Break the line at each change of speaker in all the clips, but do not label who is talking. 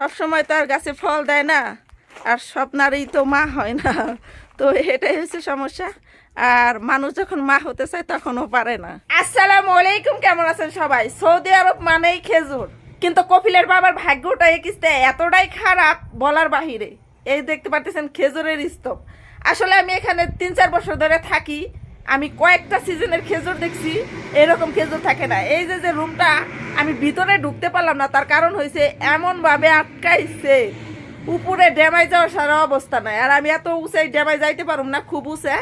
সবসময় তো আর গাছে ফল দেয় না। আর সব নারী তো মা হয় না। তো এটাই হচ্ছে সমস্যা। আর মানুষ যখন মা হতে চায় তখনও পারে না। আসসালামু আলাইকুম, কেমন আছেন সবাই? সৌদি আরব মানেই খেজুর। কিন্তু কপিলের বাবার ভাগ্যটা একিস্তে এতটাই খারাপ বলার বাহিরে। এই দেখতে পাচ্ছেন খেজুরের স্তূপ। আসলে আমি এখানে তিন চার বছর ধরে থাকি। আমি কয়েকটা সিজনের খেজুর দেখছি, এরকম খেজুর থাকে না। এই যে যে রুমটা আমি ভিতরে ঢুকতে পারলাম না, তার কারণ হয়েছে এমনভাবে আটকাইছে। উপরে ড্যামাই যাওয়ার সারা অবস্থা নাই। আর আমি এত উঁচাই ড্যামাই যাইতে পারুম না, খুব উঁচে।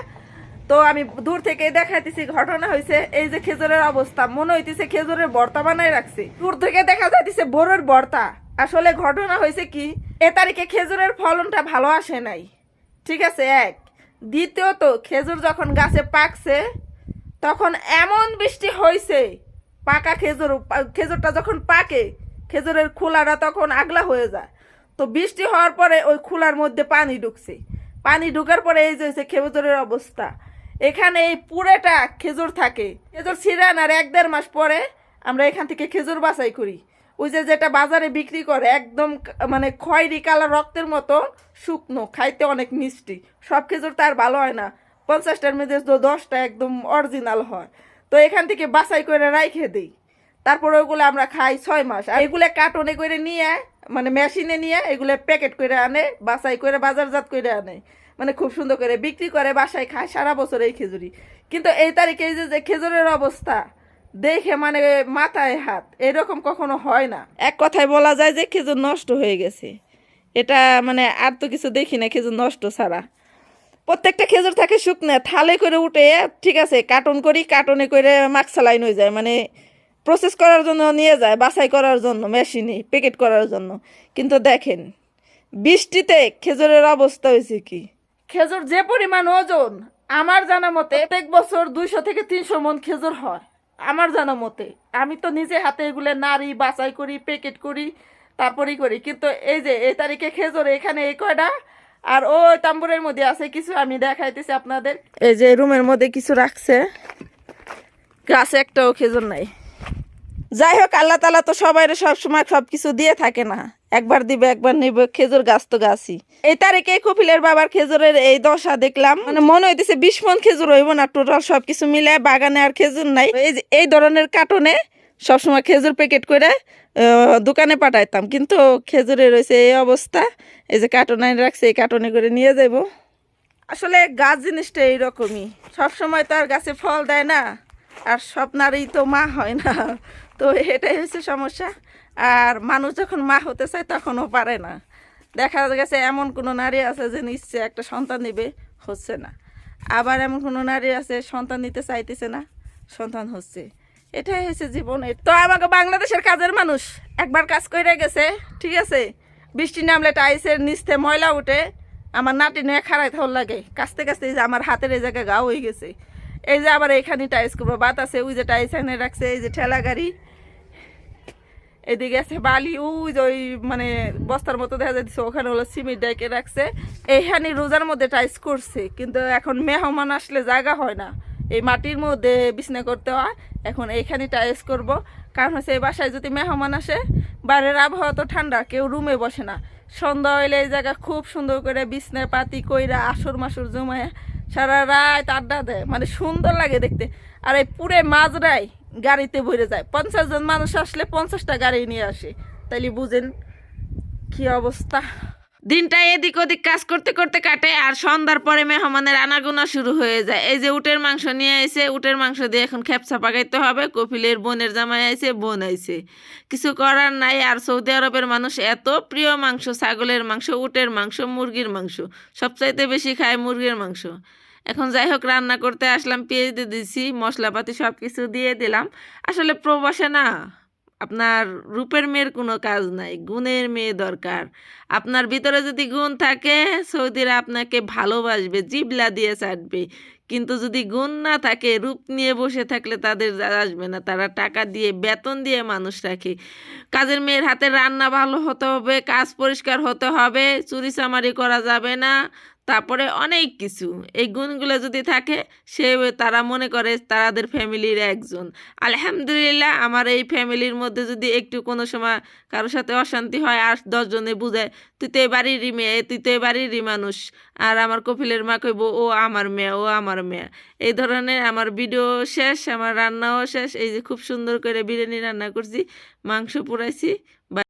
তো আমি দূর থেকে দেখাইতেছি, ঘটনা হয়েছে এই যে খেজুরের অবস্থা। মনে হইতেছে খেজুরের ভর্তা বানাই রাখছে। দূর থেকে দেখা যাইতেছে বড়ের ভর্তা আসলে ঘটনা হয়েছে কি, এ তারিখে খেজুরের ফলনটা ভালো আসে নাই। ঠিক আছে, এক। দ্বিতীয়ত, খেজুর যখন গাছে পাকছে, তখন এমন বৃষ্টি হয়েছে পাকা খেজুর, খেজুরটা যখন পাকে, খেজুরের খোলাটা তখন আগলা হয়ে যায়। তো বৃষ্টি হওয়ার পরে ওই খোলার মধ্যে পানি ঢুকছে। পানি ঢুকার পরে এই যে হচ্ছে খেজুরের অবস্থা। এখানে এই পুরেটা খেজুর থাকে। খেজুর ছিঁড়ান আর এক দেড় মাস পরে আমরা এখান থেকে খেজুর বাছাই করি। ওই যে যেটা বাজারে বিক্রি করে, একদম মানে খয়েরি কালার রক্তের মতো, শুকনো, খাইতে অনেক মিষ্টি। সব খেজুর তার ভালো হয় না। পঞ্চাশটার মধ্যে তো দশটা একদম অরিজিনাল হয়। তো এখান থেকে বাছাই করে রাইখে দিই। তারপরে ওগুলো আমরা খাই ছয় মাস। আর এগুলো কার্টনে করে নিয়ে মানে মেশিনে নিয়ে এগুলো প্যাকেট করে আনে, বাছাই করে বাজারজাত করে আনে। মানে খুব সুন্দর করে বিক্রি করে বাসায় খায় সারা বছর এই খেজুরি। কিন্তু এই তারিখে এই যে যে খেজুরের অবস্থা দেখে মানে মাথায় হাত এরকম কখনো হয় না। এক কথায় বলা যায় যে খেজুর নষ্ট হয়ে গেছে। এটা মানে আর তো কিছু দেখি না খেজুর নষ্ট ছাড়া। প্রত্যেকটা খেজুর থাকে শুকনো থালে করে উঠে ঠিক আছে কার্টন করি কার্টনে করে মাস্ক সালাইন হয়ে যায়। মানে প্রসেস করার জন্য নিয়ে যায় বাছাই করার জন্য মেশিনে প্যাকেট করার জন্য। কিন্তু দেখেন বৃষ্টিতে খেজুরের অবস্থা হয়েছে কি? খেজুর যে পরিমাণ ওজন আমার জানা মতে প্রত্যেক বছর দুইশো থেকে তিনশো মন খেজুর হয়। আমার জানা মতে, আমি তো নিজে হাতে এগুলো নাড়ি, বাছাই করি প্যাকেট করি, তারপরেই করি। কিন্তু এই যে, এই তারিখে খেজুর এখানে এই কয়টা? আর ও তাম্বুরের মধ্যে আছে, কিছু আমি দেখাইতেছি আপনাদের। এই যে, রুমের মধ্যে কিছু রাখছে। গাছে একটাও খেজুর নাই। যাই হোক, আল্লাহ তালা তো সবাই সব সময় সব কিছু দিয়ে থাকে না। একবার দিবে, একবার নিবে, খেজুর গাছ তো গাছই। এই তারিখে কপিলের বাবার খেজুরের এই দশা দেখলাম। মানে মনে হইতেছে বিশ মন খেজুর হইব না, টোটাল সবকিছু মিলে বাগানে আর খেজুর নাই। এই এই ধরনের কার্টনে সবসময় খেজুর প্যাকেট করে দোকানে পাঠাইতাম। কিন্তু খেজুরে রয়েছে এই অবস্থা। এই যে কার্টনে রাখছে, এই কার্টনে করে নিয়ে যাব আসলে গাছ জিনিসটা এইরকমই। সবসময় তো আর গাছে ফল দেয় না। আর সব নারী তো মা হয় না। তো এটাই হচ্ছে সমস্যা। আর মানুষ যখন মা হতে চায়, তখনও পারে না। দেখা গেছে এমন কোনো নারী আছে যে নিশ্চয় একটা সন্তান নেবে, হচ্ছে না। আবার এমন কোনো নারী আছে, সন্তান নিতে চাইতেছে না, সন্তান হচ্ছে। এটাই হচ্ছে জীবন। তো আমাকে বাংলাদেশের কাজের মানুষ একবার কাজ করে গেছে, ঠিক আছে? বৃষ্টি নামলে টাইসের নিচতে ময়লা উঠে আমার নাটি নিয়ে খাড়াই থাল লাগে। কাছতে কাছতে এই যে আমার হাতের এই জায়গায় গা হয়ে গেছে। এই যে আবার এখানে টাইস করব বাত আছে, ওই যে টাইস এনে রাখছে, এই যে ঠেলা গাড়ি। এদিকে আছে বালি, ওই ওই মানে বস্তার মতো দেখা যাচ্ছে ওখানে হলো সিমেন্ট ডেকে রাখছে। এইখানে রোজার মধ্যে টাইস করছে, কিন্তু এখন মেহমান আসলে জায়গা হয় না। এই মাটির মধ্যে বিছনা করতে হয়, এখন এইখানে টাইস করব। কারণ হচ্ছে এই বাসায় যদি মেহমান আসে বাইরের আবহাওয়া তো ঠান্ডা, কেউ রুমে বসে না। সন্ধ্যা হইলে এই জায়গা খুব সুন্দর করে বিছনা পাতি কইরা আসর মাসুর জমায় সারা রাত আড্ডা দেয় মানে সুন্দর লাগে দেখতে। আর এই পুরে মাঝরাই গাড়িতে ভরে যায়। পঞ্চাশ জন মানুষ আসলে পঞ্চাশটা গাড়ি নিয়ে আসে। তাইলে বুঝেন কি অবস্থা। দিনটা এদিক ওদিক কাজ করতে করতে কাটে আর সন্ধ্যার পরে মেহমানের আনাগোনা শুরু হয়ে যায়। এই যে উটের মাংস নিয়ে আইছে, উটের মাংস দিয়ে এখন খেপসা পাকাইতে হবে। কপিলের বোনের জামাই আইসে বোন আইসে কিছু করার নাই আর সৌদি আরবের মানুষ এত প্রিয় মাংস, ছাগলের মাংস, উটের মাংস, মুরগির মাংস, সবচাইতে বেশি খায় মুরগির মাংস। এখন যাই হোক রান্না করতে আসলাম, পেঁয়াজ দিয়ে দিছি, মশলাপাতি সব কিছু দিয়ে দিলাম। আসলে প্রবাসে না, আপনার রূপের মেয়ের কোনো কাজ নাই, গুণের মেয়ে দরকার। আপনার ভিতরে যদি গুণ থাকে, সৌদিরা আপনাকে ভালোবাসবে, জিবলা দিয়ে চাটবে। কিন্তু যদি গুণ না থাকে, রূপ নিয়ে বসে থাকলে তাদের আসবে না। তারা টাকা দিয়ে, বেতন দিয়ে মানুষ রাখে। কাজের মেয়ের হাতে রান্না ভালো হতে হবে, কাজ পরিষ্কার হতে হবে চুরি চামারি করা যাবে না।
তারপরে অনেক কিছু। এই গুণগুলো যদি থাকে, সে তারা মনে করে তাদের ফ্যামিলির একজন। আলহামদুলিল্লাহ, আমার এই ফ্যামিলির মধ্যে যদি একটু কোনো সময় কারোর সাথে অশান্তি হয় আর দশজনে বুঝায়, তুই তো এই বাড়িরই মেয়ে, তুই তো এই বাড়িরই মানুষ। আর আমার কপিলের মা কইব, ও আমার মেয়ে, ও আমার মেয়ে। এই ধরনের আমার ভিডিও শেষ, আমার রান্নাও শেষ। এই যে খুব সুন্দর করে বিরিয়ানি রান্না করছি, মাংস পুরাইছি।